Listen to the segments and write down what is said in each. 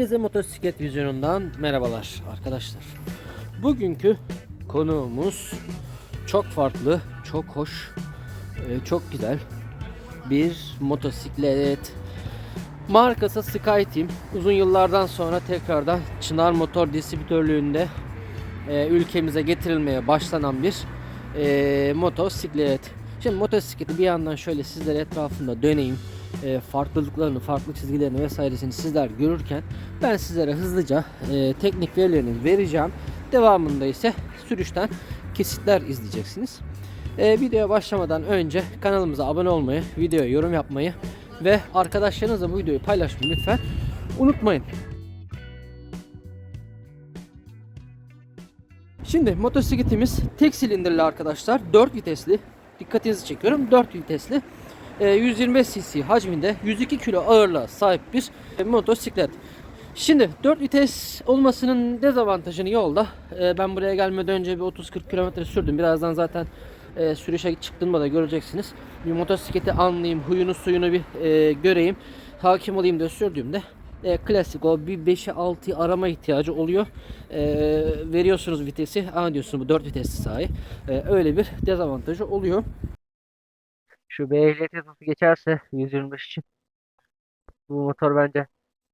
Herkese motosiklet vizyonundan merhabalar arkadaşlar. Bugünkü konuğumuz çok farklı, çok hoş, e, çok güzel bir motosiklet. Markası SkyTeam. Uzun yıllardan sonra tekrardan Çınar Motor Distribütörlüğünde e, ülkemize getirilmeye başlanan bir e, motosiklet. Şimdi motosikleti bir yandan şöyle sizlere etrafında döneyim. E, farklılıklarını, farklı çizgilerini vesairesini sizler görürken ben sizlere hızlıca e, teknik verilerini vereceğim. Devamında ise sürüşten kesitler izleyeceksiniz. E, videoya başlamadan önce kanalımıza abone olmayı, videoya yorum yapmayı ve arkadaşlarınızla bu videoyu paylaşmayı lütfen unutmayın. Şimdi motosikletimiz tek silindirli arkadaşlar. 4 vitesli. Dikkatinizi çekiyorum. 4 vitesli. E, 125 cc hacminde 102 kilo ağırlığa sahip bir e, motosiklet. Şimdi 4 vites olmasının dezavantajını yolda e, ben buraya gelmeden önce bir 30-40 kilometre sürdüm. Birazdan zaten e, sürüşe çıktığımda da göreceksiniz. Bir motosikleti anlayayım, huyunu suyunu bir göreyim, hakim olayım diye sürdüğümde e, klasik o bir 5'e 6'yı arama ihtiyacı oluyor. E, veriyorsunuz vitesi, aa diyorsunuz bu 4 vitesli sahi. E, öyle bir dezavantajı oluyor. Şu B ehliyet hızı geçerse 125 için bu motor bence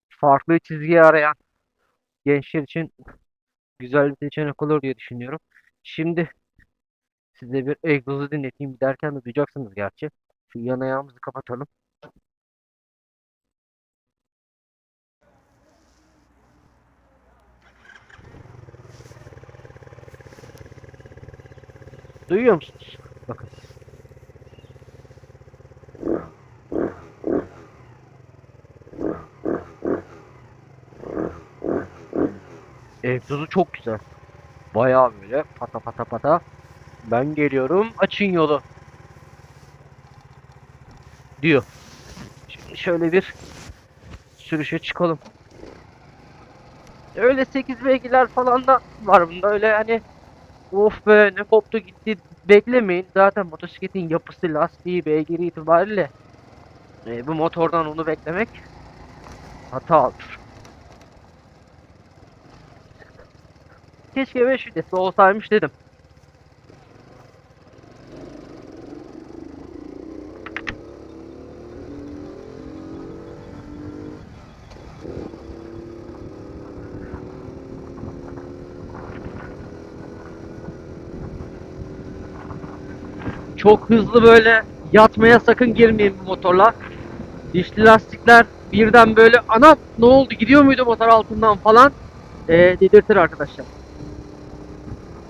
farklı çizgiyi arayan gençler için güzel bir seçenek olur diye düşünüyorum. Şimdi size bir egzozu dinleteyim. Derken de duyacaksınız gerçi. Şu yan ayağımızı kapatalım. Duyuyor musunuz? Bakın. Egzozu çok güzel. Bayağı böyle pata pata pata. Ben geliyorum açın yolu. Diyor. Şimdi şöyle bir sürüşe çıkalım. Öyle 8 beygirler falan da var bunda öyle hani of be ne koptu gitti beklemeyin. Zaten motosikletin yapısı lastiği beygiri itibariyle e, bu motordan onu beklemek hata olur. Keşke 5 vitesi olsaymış dedim. Çok hızlı böyle yatmaya sakın girmeyin bu motorla. Dişli lastikler birden böyle ana ne oldu gidiyor muydu motor altından falan ee, dedirtir arkadaşlar.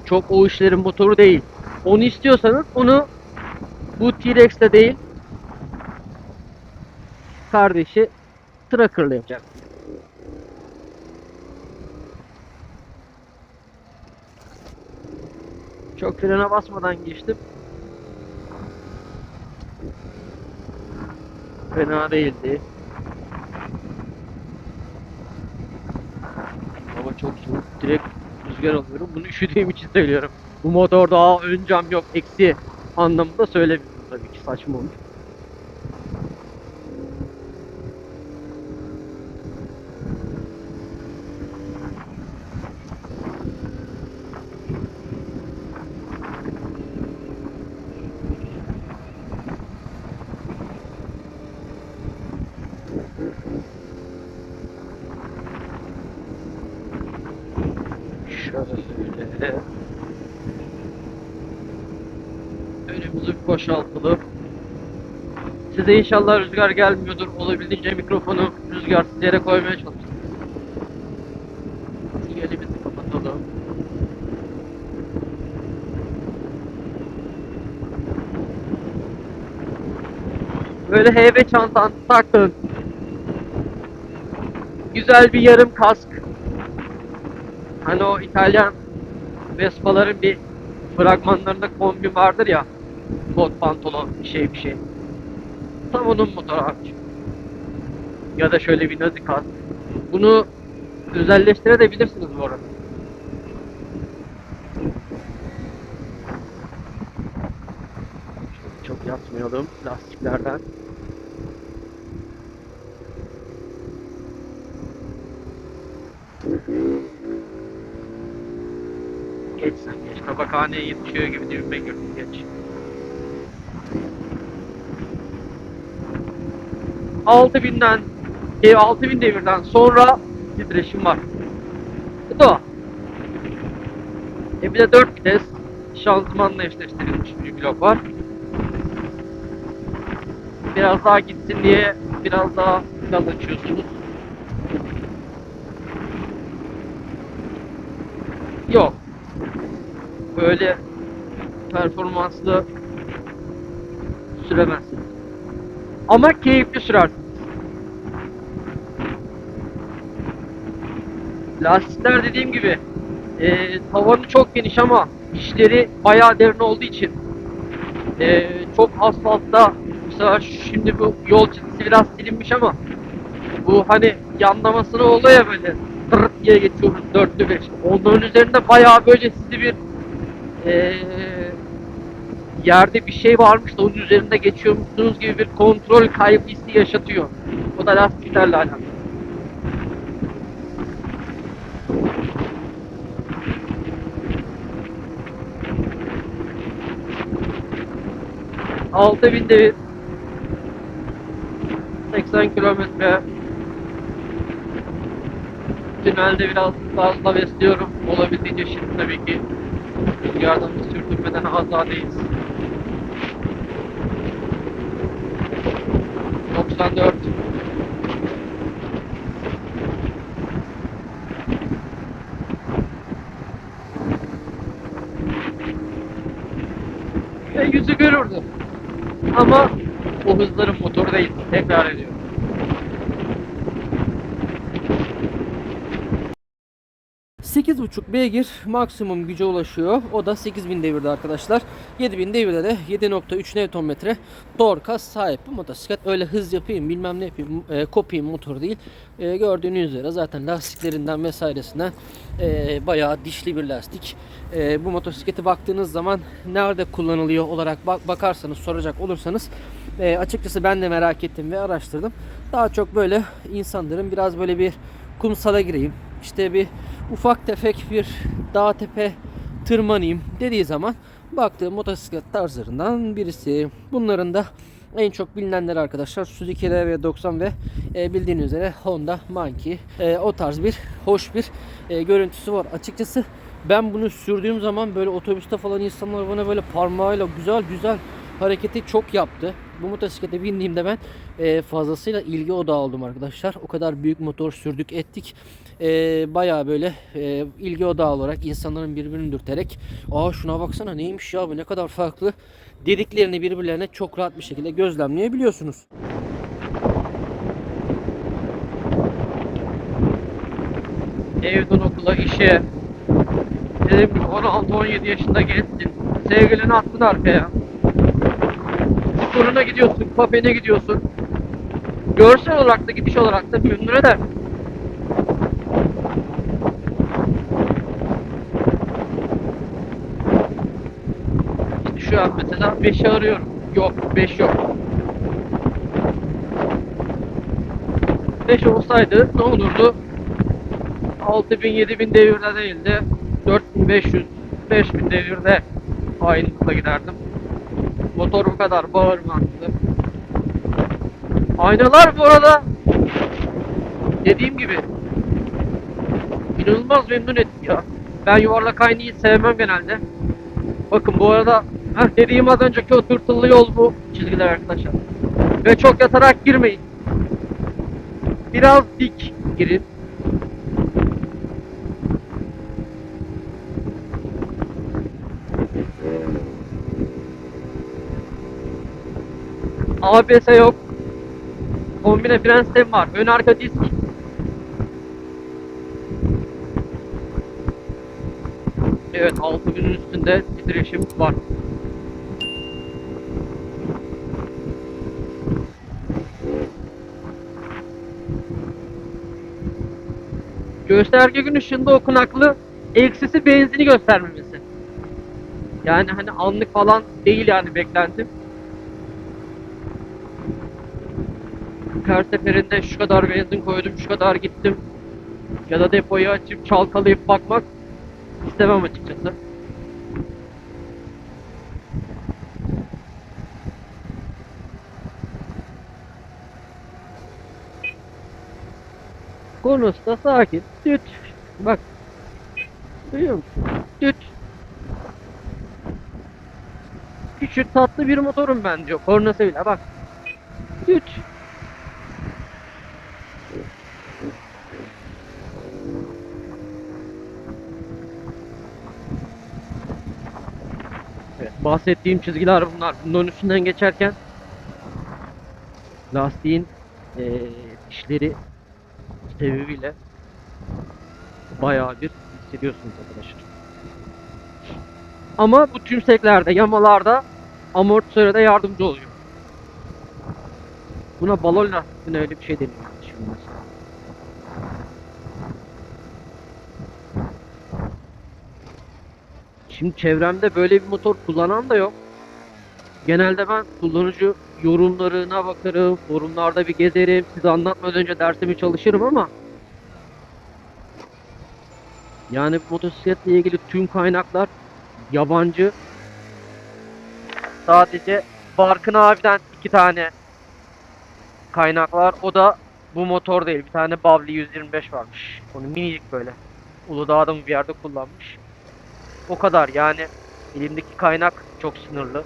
Çok o işlerin motoru değil. Onu istiyorsanız onu bu T-Rex'te değil kardeşi Tracker'la yapacak. Çok frene basmadan geçtim. Fena değildi. Hava çok soğuk. Direkt rüzgar alıyorum. Bunu üşüdüğüm için söylüyorum. Bu motorda ön cam yok eksi anlamında söylemiyorum tabii ki saçma olur. Şöyle. Önümüzü boşaltalım. Size inşallah rüzgar gelmiyordur. Olabildiğince mikrofonu rüzgarsız yere koymaya çalıştım. Şu elimizi kapatalım. Böyle heybe çantan takın. Güzel bir yarım kask. Hani o İtalyan Vespa'ların bir fragmanlarında kombi vardır ya. Kot pantolon bir şey bir şey. Tam onun motoru. Ya da şöyle bir nazi kask. Bunu özelleştirebilirsiniz bu arada. Çok yatmayalım lastiklerden. Diyarbakır'a yetişiyor gibi dibime girdim geç. Altı binden, e, 6000 devirden sonra titreşim var. Bu da. E bir de 4 vites şanzımanla eşleştirilmiş bir blok var. Biraz daha gitsin diye biraz daha gaz açıyorsunuz. Yok. Böyle performanslı süremezsiniz. Ama keyifli sürersiniz. Lastikler dediğim gibi e, tavanı çok geniş ama işleri bayağı derin olduğu için e, çok asfaltta mesela şimdi bu yol çizgisi biraz silinmiş ama bu hani yanlamasına oluyor ya böyle tırırt diye geçiyoruz dörtlü beş. Onların üzerinde bayağı böyle sizi bir e, yerde bir şey varmış da onun üzerinde geçiyormuşsunuz gibi bir kontrol kaybı hissi yaşatıyor. O da lastiklerle alakalı. Altı bin devir 80 kilometre Tünelde biraz fazla besliyorum. Olabildiğince şimdi tabii ki rüzgardan da sürtünmeden azadeyiz. 94 Ve yüzü görürdü. Ama o hızların motoru değil. Tekrar ediyorum. Buçuk beygir maksimum güce ulaşıyor. O da 8000 devirde arkadaşlar. 7000 devirde de 7.3 Nm torka sahip bu motosiklet. Öyle hız yapayım bilmem ne yapayım e, kopayım motor değil. E, gördüğünüz üzere zaten lastiklerinden vesairesinden e, bayağı dişli bir lastik. E, bu motosikleti baktığınız zaman nerede kullanılıyor olarak bak bakarsanız soracak olursanız e, açıkçası ben de merak ettim ve araştırdım. Daha çok böyle insanların biraz böyle bir kumsala gireyim. İşte bir ufak tefek bir dağ tepe tırmanayım dediği zaman baktığım motosiklet tarzlarından birisi. Bunların da en çok bilinenler arkadaşlar Suzuki RV90 ve e, bildiğiniz üzere Honda Monkey. E, o tarz bir hoş bir e, görüntüsü var. Açıkçası ben bunu sürdüğüm zaman böyle otobüste falan insanlar bana böyle parmağıyla güzel güzel hareketi çok yaptı. Bu motosiklete bindiğimde ben e, fazlasıyla ilgi odağı oldum arkadaşlar. O kadar büyük motor sürdük ettik. E, bayağı böyle e, ilgi odağı olarak insanların birbirini dürterek aa şuna baksana neymiş ya bu ne kadar farklı dediklerini birbirlerine çok rahat bir şekilde gözlemleyebiliyorsunuz. Evden okula, işe. Dedim ki 16-17 yaşında gençsin. Sevgilini attın arkaya. Sporuna gidiyorsun, kafene gidiyorsun. Görsel olarak da gidiş olarak da memnun eder. İşte şu an mesela 5'i arıyorum. Yok, 5 yok. 5 olsaydı ne olurdu? 6000 7000 devirde değil de 4500 5000 devirde aynılıkla giderdim. Motor bu kadar bağırmazdı. Aynalar bu arada dediğim gibi inanılmaz memnun etti ya. Ben yuvarlak aynayı sevmem genelde. Bakın bu arada heh, dediğim az önceki o tırtıllı yol bu çizgiler arkadaşlar. Ve çok yatarak girmeyin. Biraz dik girin. ABS yok. Kombine fren sistemi var. Ön arka disk. Evet 6000'in üstünde titreşim var. Gösterge gün ışığında okunaklı eksisi benzini göstermemesi. Yani hani anlık falan değil yani beklentim. Bak her seferinde şu kadar benzin koydum, şu kadar gittim. Ya da depoyu açıp çalkalayıp bakmak istemem açıkçası. Konusu da sakin. Düt. Bak. Duyuyor musun? Düt. Küçük tatlı bir motorum bence. Kornası bile bak. Düt. Bahsettiğim çizgiler bunlar. Bunların üstünden geçerken lastiğin eee dişleri sebebiyle bayağı bir hissediyorsunuz arkadaşlar. Ama bu tümseklerde, yamalarda amortisöre yardımcı oluyor. Buna balon lastiğine öyle bir şey deniyor. Şimdi mesela. Şimdi çevremde böyle bir motor kullanan da yok. Genelde ben kullanıcı yorumlarına bakarım, forumlarda bir gezerim, size anlatmadan önce dersimi çalışırım ama yani motosikletle ilgili tüm kaynaklar yabancı. Sadece Barkın abiden iki tane kaynak var. O da bu motor değil. Bir tane Bavli 125 varmış. Onu minicik böyle. Uludağ'da mı bir yerde kullanmış. O kadar yani elimdeki kaynak çok sınırlı.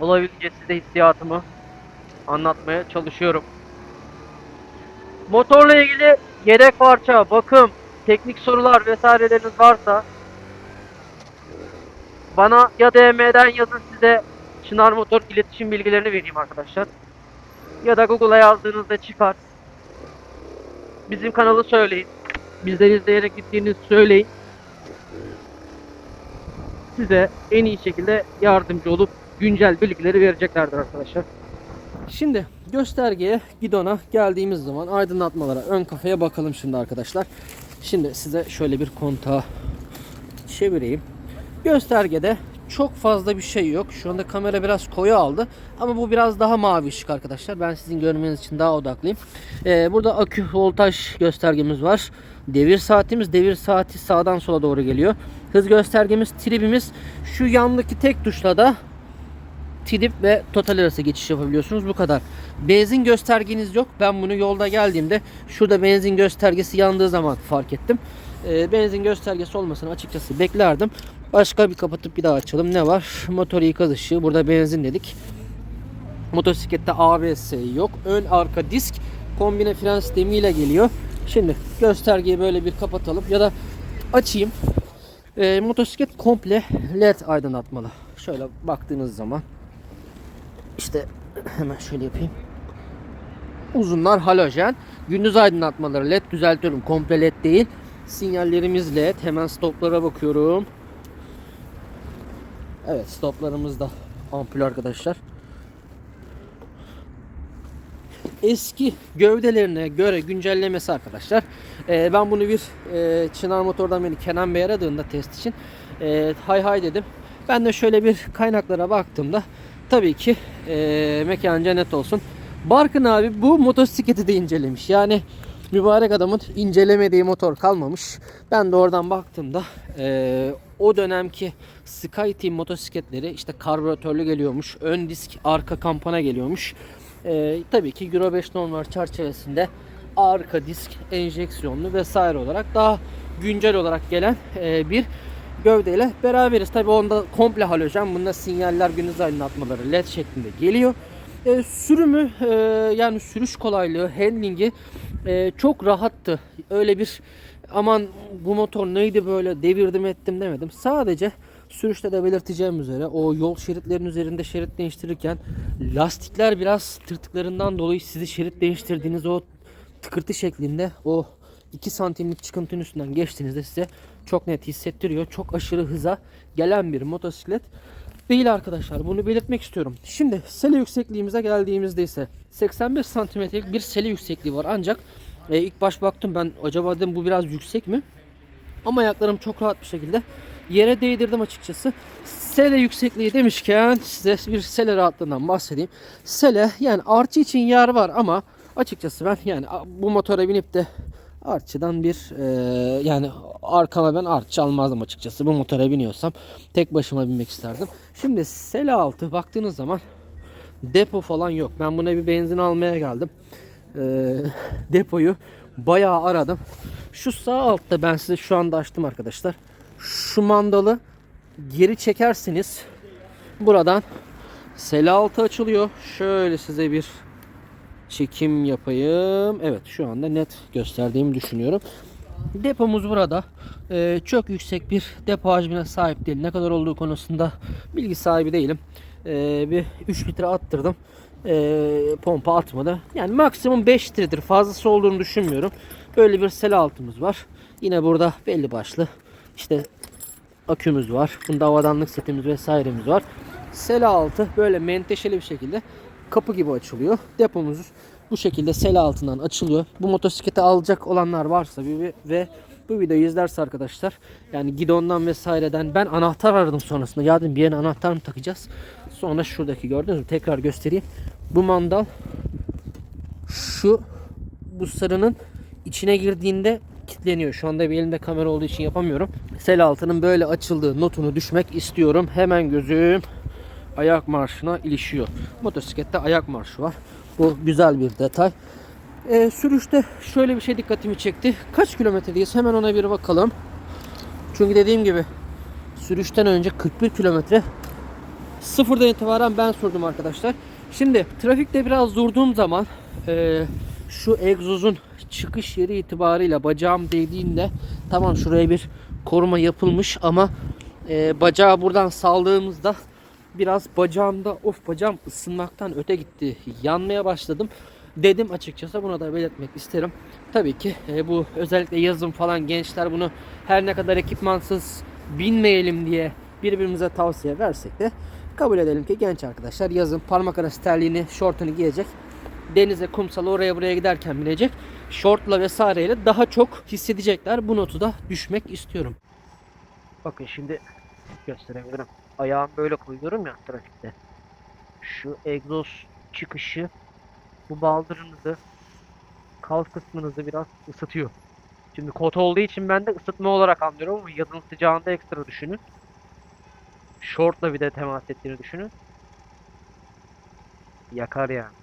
Olabildiğince size hissiyatımı anlatmaya çalışıyorum. Motorla ilgili yedek parça, bakım, teknik sorular vesaireleriniz varsa bana ya DM'den yazın size Çınar Motor iletişim bilgilerini vereyim arkadaşlar. Ya da Google'a yazdığınızda çıkar. Bizim kanalı söyleyin. Bizleri izleyerek gittiğinizi söyleyin. Size en iyi şekilde yardımcı olup güncel bilgileri vereceklerdir arkadaşlar. Şimdi göstergeye, gidona geldiğimiz zaman aydınlatmalara, ön kafaya bakalım şimdi arkadaşlar. Şimdi size şöyle bir kontağı çevireyim. Göstergede çok fazla bir şey yok. Şu anda kamera biraz koyu aldı. Ama bu biraz daha mavi ışık arkadaşlar. Ben sizin görmeniz için daha odaklıyım. Ee, burada akü voltaj göstergemiz var. Devir saatimiz. Devir saati sağdan sola doğru geliyor. Hız göstergemiz, tribimiz. Şu yandaki tek tuşla da Tidip ve total arası geçiş yapabiliyorsunuz. Bu kadar. Benzin göstergeniz yok. Ben bunu yolda geldiğimde şurada benzin göstergesi yandığı zaman fark ettim. Ee, benzin göstergesi olmasını açıkçası beklerdim. Başka bir kapatıp bir daha açalım. Ne var? Motor ikaz ışığı. Burada benzin dedik. Motosiklette ABS yok. Ön arka disk kombine fren sistemiyle geliyor. Şimdi göstergeyi böyle bir kapatalım ya da açayım. Ee, motosiklet komple led aydınlatmalı. Şöyle baktığınız zaman işte hemen şöyle yapayım. Uzunlar halojen. Gündüz aydınlatmaları led düzeltiyorum. Komple led değil. Sinyallerimiz led. Hemen stoplara bakıyorum. Evet stoplarımız da ampul arkadaşlar. Eski gövdelerine göre güncellemesi arkadaşlar. Ee, ben bunu bir e, Çınar Motor'dan beni Kenan Bey aradığında test için e, hay hay dedim. Ben de şöyle bir kaynaklara baktığımda tabii ki e, mekan cennet olsun. Barkın abi bu motosikleti de incelemiş. Yani mübarek adamın incelemediği motor kalmamış. Ben de oradan baktığımda e, o dönemki Sky Team motosikletleri işte karbüratörlü geliyormuş. Ön disk arka kampana geliyormuş. E, tabii ki Euro 5 normlar çerçevesinde arka disk enjeksiyonlu vesaire olarak daha güncel olarak gelen e, bir gövdeyle beraberiz. Tabii onda komple halojen. Bunda sinyaller gündüz aydınlatmaları led şeklinde geliyor. E, sürümü e, yani sürüş kolaylığı, handlingi e, çok rahattı. Öyle bir aman bu motor neydi böyle devirdim ettim demedim. Sadece sürüşte de belirteceğim üzere o yol şeritlerinin üzerinde şerit değiştirirken lastikler biraz tırtıklarından dolayı sizi şerit değiştirdiğiniz o tıkırtı şeklinde o 2 santimlik çıkıntının üstünden geçtiğinizde size çok net hissettiriyor. Çok aşırı hıza gelen bir motosiklet değil arkadaşlar. Bunu belirtmek istiyorum. Şimdi sele yüksekliğimize geldiğimizde ise 85 santimetrelik bir sele yüksekliği var. Ancak e, ilk baş baktım ben acaba dedim bu biraz yüksek mi? Ama ayaklarım çok rahat bir şekilde yere değdirdim açıkçası. Sele yüksekliği demişken size bir sele rahatlığından bahsedeyim. Sele yani arçı için yer var ama açıkçası ben yani bu motora binip de artçıdan bir e, yani arkama ben artçı almazdım açıkçası. Bu motora biniyorsam tek başıma binmek isterdim. Şimdi sele altı baktığınız zaman Depo falan yok. Ben buna bir benzin almaya geldim. Ee, depoyu bayağı aradım. Şu sağ altta ben size şu anda açtım arkadaşlar. Şu mandalı geri çekersiniz. Buradan sela altı açılıyor. Şöyle size bir çekim yapayım. Evet şu anda net gösterdiğimi düşünüyorum. Depomuz burada. Ee, çok yüksek bir depo hacmine sahip değil. Ne kadar olduğu konusunda bilgi sahibi değilim. Ee, bir 3 litre attırdım. Ee, pompa atmadı. Yani maksimum 5 litredir. Fazlası olduğunu düşünmüyorum. Böyle bir sel altımız var. Yine burada belli başlı işte akümüz var. Bunda havadanlık setimiz vesairemiz var. Sela altı böyle menteşeli bir şekilde kapı gibi açılıyor. Depomuz bu şekilde sela altından açılıyor. Bu motosikleti alacak olanlar varsa bir- ve bu videoyu izlerse arkadaşlar yani gidondan vesaireden ben anahtar aradım sonrasında. Ya dedim bir yere anahtar mı takacağız? Sonra şuradaki gördünüz mü? Tekrar göstereyim. Bu mandal şu bu sarının içine girdiğinde kilitleniyor. Şu anda bir elimde kamera olduğu için yapamıyorum. Sel altının böyle açıldığı notunu düşmek istiyorum. Hemen gözüm ayak marşına ilişiyor. Motosiklette ayak marşı var. Bu güzel bir detay. Ee, sürüşte şöyle bir şey dikkatimi çekti. Kaç kilometredeyiz? Hemen ona bir bakalım. Çünkü dediğim gibi sürüşten önce 41 kilometre sıfırdan itibaren ben sürdüm arkadaşlar. Şimdi trafikte biraz durduğum zaman e, şu egzozun çıkış yeri itibarıyla bacağım değdiğinde tamam şuraya bir koruma yapılmış ama e, bacağı buradan saldığımızda biraz bacağımda of bacağım ısınmaktan öte gitti. Yanmaya başladım. Dedim açıkçası buna da belirtmek isterim. Tabii ki e, bu özellikle yazın falan gençler bunu her ne kadar ekipmansız binmeyelim diye birbirimize tavsiye versek de kabul edelim ki genç arkadaşlar yazın parmak arası terliğini, şortunu giyecek. Denize, kumsala oraya buraya giderken binecek. Şortla vesaireyle daha çok hissedecekler. Bu notu da düşmek istiyorum. Bakın şimdi gösterebilirim. Ayağımı böyle koyuyorum ya trafikte. Şu egzoz çıkışı bu baldırınızı kalf kısmınızı biraz ısıtıyor. Şimdi kot olduğu için ben de ısıtma olarak anlıyorum ama yazın sıcağında ekstra düşünün. Şortla bir de temas ettiğini düşünün. Yakar yani.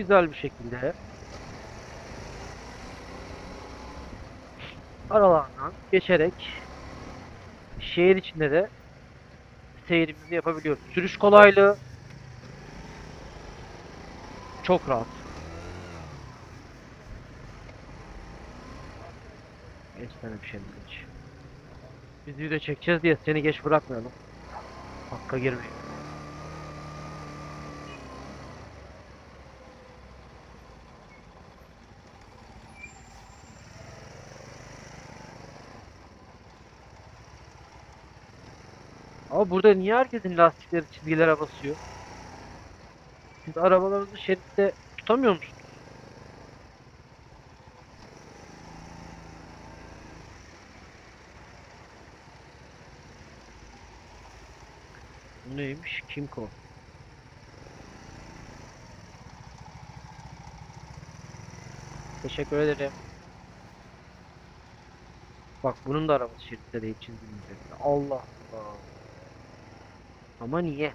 Güzel bir şekilde aralardan geçerek şehir içinde de seyrimizi yapabiliyoruz. Sürüş kolaylığı çok rahat. Geç bir şey geç. Biz video çekeceğiz diye seni geç bırakmayalım. Hakka girmeyin. Burada niye herkesin lastikleri çizgilere basıyor? Siz arabalarınızı şeritte tutamıyor musunuz? Bu neymiş? Kimco. Teşekkür ederim. Bak bunun da arabası şeritte değil çizginin üzerinde. Allah Allah. Ama niye?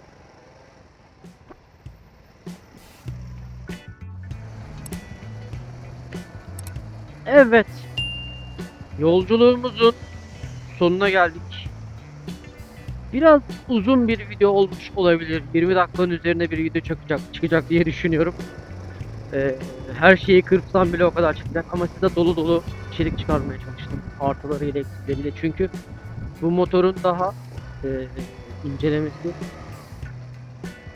Evet. Yolculuğumuzun sonuna geldik. Biraz uzun bir video olmuş olabilir. 20 dakikanın üzerinde bir video çıkacak, çıkacak diye düşünüyorum. Ee, her şeyi kırpsam bile o kadar çıkacak ama size dolu dolu içerik çıkarmaya çalıştım. Artılarıyla eksileriyle. Çünkü bu motorun daha e, incelemesi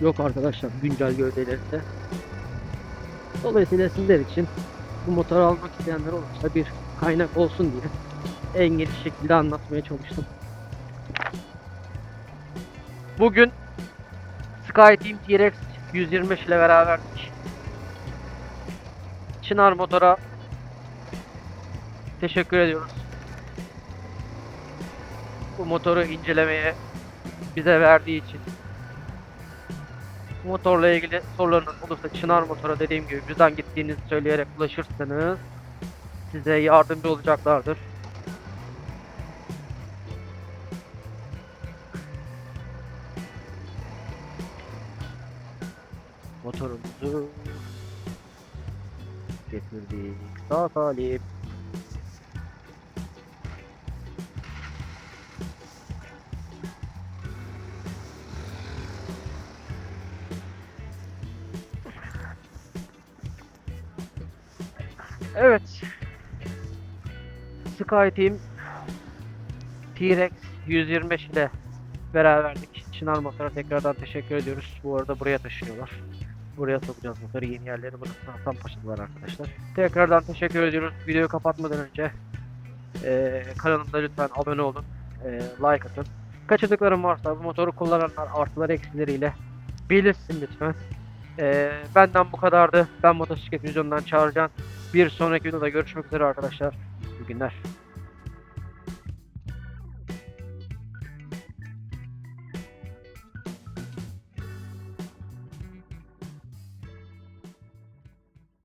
yok arkadaşlar güncel gövdelerinde. Dolayısıyla sizler için bu motoru almak isteyenler olursa bir kaynak olsun diye en geniş şekilde anlatmaya çalıştım. Bugün SkyTeam TRX 125 ile beraberdik. Çınar Motor'a teşekkür ediyoruz. Bu motoru incelemeye bize verdiği için. Bu motorla ilgili sorularınız olursa Çınar Motor'a dediğim gibi bizden gittiğinizi söyleyerek ulaşırsanız size yardımcı olacaklardır. Motorumuzu getirdik. Sağ salim. Sky Team T-Rex 125 ile beraberdik. Çınar Motor'a tekrardan teşekkür ediyoruz. Bu arada buraya taşıyorlar. Buraya sokacağız motoru. Yeni yerleri burası Hasanpaşa'dalar arkadaşlar. Tekrardan teşekkür ediyoruz. Videoyu kapatmadan önce eee kanalımda lütfen abone olun. eee, like atın. Kaçırdıklarım varsa bu motoru kullananlar artıları eksileriyle belirsin lütfen. Eee, benden bu kadardı. Ben motosiklet vizyonundan çağıracağım. Bir sonraki videoda görüşmek üzere arkadaşlar. İyi günler.